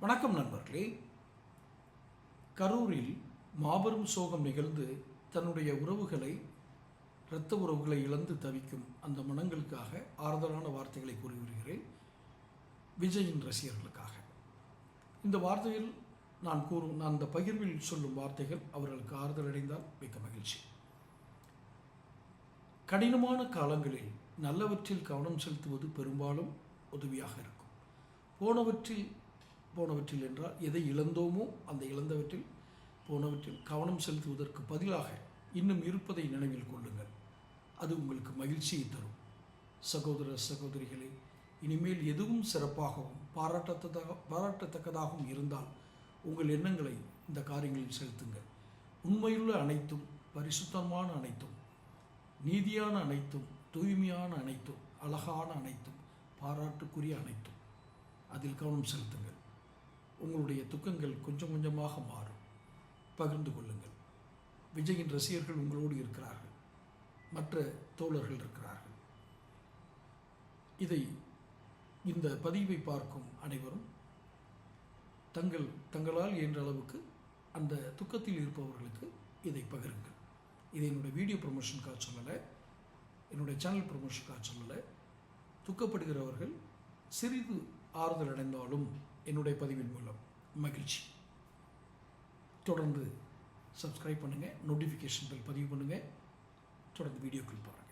வணக்கம் நண்பர்களே. கரூரில் மாபெரும் சோகம் நிகழ்ந்து தன்னுடைய உறவுகளை இரத்த உறவுகளை இழந்து தவிக்கும் அந்த மனங்களுக்காக ஆறுதலான வார்த்தைகளை கூறி வருகிறேன். விஜயின் ரசிகர்களுக்காக. இந்த வார்த்தையில் நான் கூறும் நான் இந்த பகிர்வில் சொல்லும் வார்த்தைகள் அவர்களுக்கு ஆறுதல் அடைந்தால் மிக்க மகிழ்ச்சி. கடினமான காலங்களில் நல்லவற்றில் கவனம் செலுத்துவது பெரும்பாலும் உதவியாக இருக்கும். போனவற்றில் போனவற்றில் என்றால் எதை இழந்தோமோ அந்த இழந்தவற்றில் போனவற்றில் கவனம் செலுத்துவதற்கு பதிலாக இன்னும் இருப்பதை நினைவில் கொள்ளுங்கள். அது உங்களுக்கு மகிழ்ச்சியை தரும். சகோதர சகோதரிகளே இனிமேல் எதுவும் சிறப்பாகவும் பாராட்டத்தக்க பாராட்டத்தக்கதாகவும் இருந்தால் உங்கள் எண்ணங்களை இந்த காரியங்களில் செலுத்துங்கள். உண்மையுள்ள அனைத்தும் பரிசுத்தமான அனைத்தும் நீதியான அனைத்தும் தூய்மையான அனைத்தும் அழகான அனைத்தும் பாராட்டுக்குரிய அனைத்தும். அதில் கவனம் செலுத்துங்கள். உங்களுடைய துக்கங்கள் கொஞ்சம் கொஞ்சமாக மாறும். பகிர்ந்து கொள்ளுங்கள். விஜயின் ரசிகர்கள் உங்களோடு இருக்கிறார்கள். மற்ற தோழர்கள் இருக்கிறார்கள். இதை இந்த பதிவை பார்க்கும் அனைவரும் தங்கள் தங்களால் என்ற அளவுக்கு அந்த துக்கத்தில் இருப்பவர்களுக்கு இதை பகிருங்கள். இதை என்னுடைய வீடியோ ப்ரொமோஷனுக்காக சொல்லலை. என்னுடைய சேனல் ப்ரொமோஷனுக்காக சொல்லலை. துக்கப்படுகிறவர்கள் சிறிது ஆறுதல் அடைந்தாலும் என்னுடைய பதிவின் மூலம் மகிழ்ச்சி. தொடர்ந்து சப்ஸ்கிரைப் பண்ணுங்கள் நோட்டிஃபிகேஷன் பெல் பதிவு பண்ணுங்கள் தொடர்ந்து வீடியோக்கள் பாருங்கள்